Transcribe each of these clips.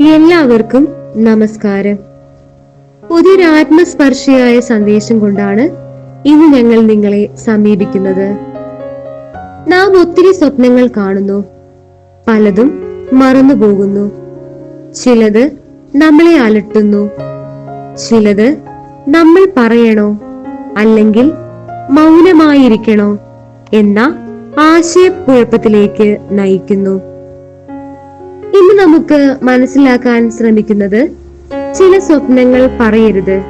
എല്ലാവർക്കും നമസ്കാരം. പുതിയൊരു ആത്മസ്പർശിയായ സന്ദേശം കൊണ്ടാണ് ഇന്ന് ഞങ്ങൾ നിങ്ങളെ സമീപിക്കുന്നത്. നാം ഒത്തിരി സ്വപ്നങ്ങൾ കാണുന്നു. പലതും മറന്നു പോകുന്നു. ചിലത് നമ്മളെ അലട്ടുന്നു. ചിലത് നമ്മൾ പറയണോ? അല്ലെങ്കിൽ മൗനമായിരിക്കണോ? എന്ന ആശയക്കുഴപ്പത്തിലേക്ക് നയിക്കുന്നു. ഇന്ന് നമുക്ക് മനസ്സിലാക്കാൻ ശ്രമിക്കുന്നത് ചില സ്വപ്നങ്ങൾ പറയരുത്.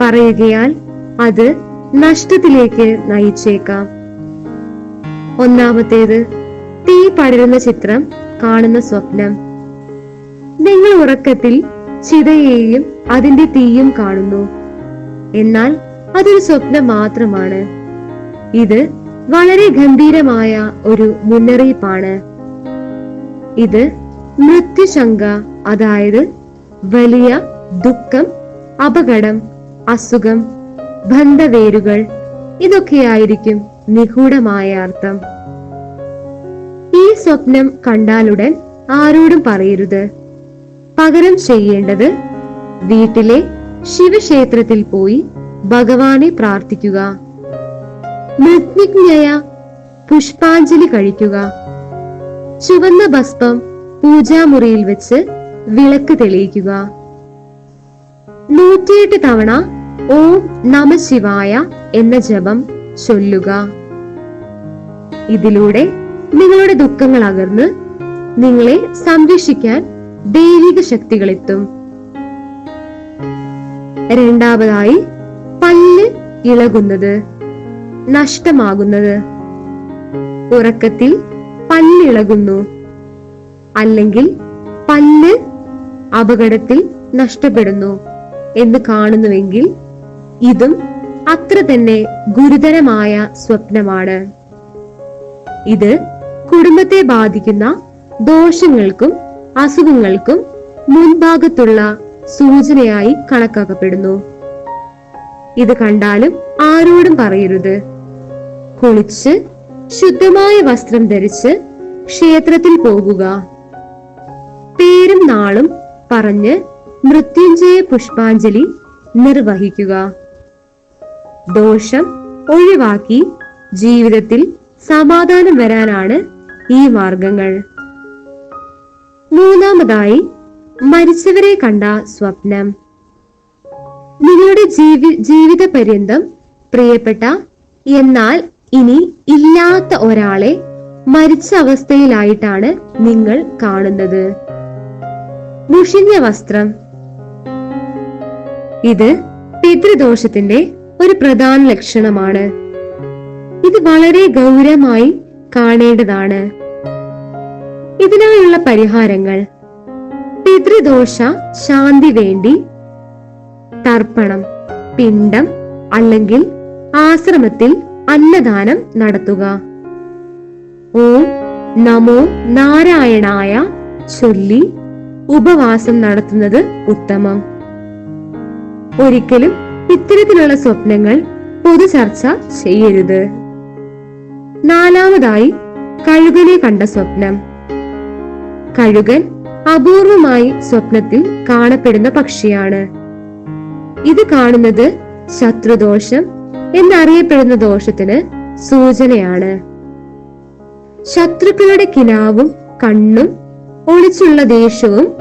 പറയുകയാൽ അത് നഷ്ടത്തിലേക്ക് നയിച്ചേക്കാം. ഒന്നാമത്തേത് തീ പടരുന്ന ചിത്രം കാണുന്ന സ്വപ്നം. നിങ്ങൾ ഉറക്കത്തിൽ ചിതയെയും അതിന്റെ തീയും കാണുന്നു. എന്നാൽ അതൊരു സ്വപ്നം മാത്രമാണ്. ഇത് വളരെ ഗംഭീരമായ ഒരു മുന്നറിയിപ്പാണ്. ഇത് മൃത്യുശങ്ക അതായത് വലിയ ദുഃഖം അപകടം അസുഖം ബന്ധവേരുകൾ ഇതൊക്കെയായിരിക്കും നിഗൂഢമായ അർത്ഥം. ഈ സ്വപ്നം കണ്ടാലുടൻ ആരോടും പറയരുത്. പകരം ചെയ്യേണ്ടത് വീട്ടിലെ ശിവക്ഷേത്രത്തിൽ പോയി ഭഗവാനെ പ്രാർത്ഥിക്കുക. മൃത്യുജ്ഞയ പുഷ്പാഞ്ജലി കഴിക്കുക. ചുവന്ന ഭസ്മം പൂജാമുറിയിൽ വെച്ച് വിളക്ക് തെളിയിക്കുക. നൂറ്റിയെട്ട് തവണ ഓം നമ ശിവായ എന്ന ജപം ചൊല്ലുക. ഇതിലൂടെ നിങ്ങളുടെ ദുഃഖങ്ങൾ അകർന്ന് നിങ്ങളെ സംരക്ഷിക്കാൻ ദൈവിക ശക്തികൾ എത്തും രണ്ടാമതായി പല്ല് ഇളകുന്നത് നഷ്ടമാകുന്നത്. ഉറക്കത്തിൽ പല്ലിളകുന്നു അല്ലെങ്കിൽ പല്ല് അപകടത്തിൽ നഷ്ടപ്പെടുന്നു എന്ന് കാണുന്നുവെങ്കിൽ ഇതും അത്ര തന്നെ ഗുരുതരമായ സ്വപ്നമാണ്. ഇത് കുടുംബത്തെ ബാധിക്കുന്ന ദോഷങ്ങൾക്കും അസുഖങ്ങൾക്കും മുൻഭാഗത്തുള്ള സൂചനയായി കണക്കാക്കപ്പെടുന്നു. ഇത് കണ്ടാലും ആരോടും പറയരുത്. കുളിച്ച് ശുദ്ധമായ വസ്ത്രം ധരിച്ച് ക്ഷേത്രത്തിൽ പോകുക. പേരും നാളും പറഞ്ഞ് മൃത്യുഞ്ജയ പുഷ്പാഞ്ജലി നിർവഹിക്കുക. ദോഷം ഒഴിവാക്കി ജീവിതത്തിൽ സമാധാനം വരാനാണ് ഈ മാർഗങ്ങൾ. മൂന്നാമതായി മരിച്ചവരെ കണ്ട സ്വപ്നം. നിങ്ങളുടെ ജീവി ജീവിത പര്യന്തം പ്രിയപ്പെട്ട എന്നാൽ ഇനി ഇല്ലാത്ത ഒരാളെ മരിച്ച അവസ്ഥയിലായിട്ടാണ് നിങ്ങൾ കാണുന്നത്. മുഷിഞ്ഞ വസ്ത്രം. ഇത് പിതൃദോഷത്തിന്റെ ഒരു പ്രധാന ലക്ഷണമാണ്. ഇത് വളരെ ഗൗരവമായി കാണേണ്ടതാണ്. ഇതിനായുള്ള പരിഹാരങ്ങൾ പിതൃദോഷ ശാന്തി വേണ്ടി തർപ്പണം പിണ്ടം അല്ലെങ്കിൽ ആശ്രമത്തിൽ അന്നദാനം നടത്തുക. ഓം നമോ നാരായണായ ചൊല്ലി ഉപവാസം നടത്തുന്നത് ഉത്തമം. ഒരിക്കലും ഇത്തരത്തിലുള്ള സ്വപ്നങ്ങൾ പൊതു ചർച്ച ചെയ്യരുത്. നാലാമതായി കഴുകനെ കണ്ട സ്വപ്നം. കഴുകൻ അപൂർവമായി സ്വപ്നത്തിൽ കാണപ്പെടുന്ന പക്ഷിയാണ്. ഇത് കാണുന്നത് ശത്രുദോഷം എന്നറിയപ്പെടുന്ന ദോഷത്തിന് സൂചനയാണ്. ശത്രുക്കളുടെ കിനാവും കണ്ണും ഒളിച്ചുള്ള ദേഷ്യവും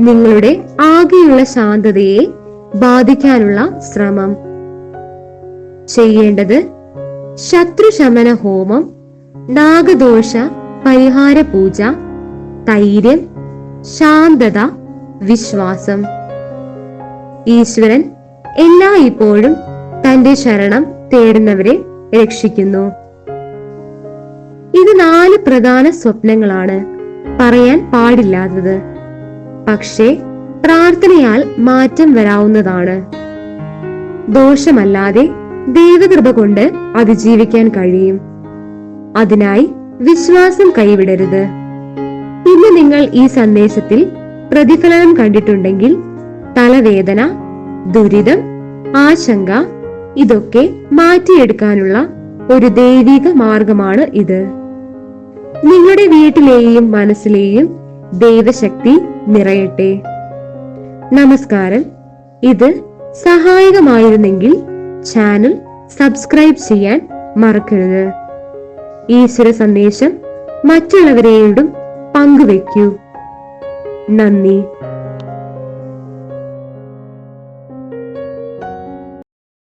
നിങ്ങളുടെ ആകെയുള്ള ശാന്തതയെ ബാധിക്കാനുള്ള ശ്രമം. ചെയ്യേണ്ടത് ശത്രുശമന ഹോമം നാഗദോഷ പരിഹാര പൂജ ധൈര്യം ശാന്തത വിശ്വാസം. ഈശ്വരൻ എല്ലാ ഇപ്പോഴും തന്റെ ശരണം തേടുന്നവരെ രക്ഷിക്കുന്നു. ഇത് നാല് പ്രധാന സ്വപ്നങ്ങളാണ്. പറയാൻ പാടില്ലാത്തത്. പക്ഷേ പ്രാർത്ഥനയാൽ മാറ്റം വരാവുന്നതാണ്. ദോഷമല്ലാതെ ദൈവകൃപ കൊണ്ട് അതിജീവിക്കാൻ കഴിയും. അതിനായി വിശ്വാസം കൈവിടരുത്. ഇന്ന് നിങ്ങൾ ഈ സന്ദേശത്തിൽ പ്രതിഫലനം കണ്ടിട്ടുണ്ടെങ്കിൽ തലവേദന ദുരിതം ആശങ്ക ഇതൊക്കെ മാറ്റിയെടുക്കാനുള്ള ഒരു ദൈവിക മാർഗമാണ് ഇത്. നിങ്ങളുടെ വീട്ടിലെയും മനസ്സിലെയും ദൈവശക്തി നിറയട്ടെ. നമസ്കാരം. ഇത് സഹായകമായിരുന്നെങ്കിൽ ചാനൽ സബ്സ്ക്രൈബ് ചെയ്യാൻ മറക്കരുത്. ഈശ്വര സന്ദേശം മറ്റുള്ളവരെയോടും പങ്കുവെക്കൂ നന്ദി.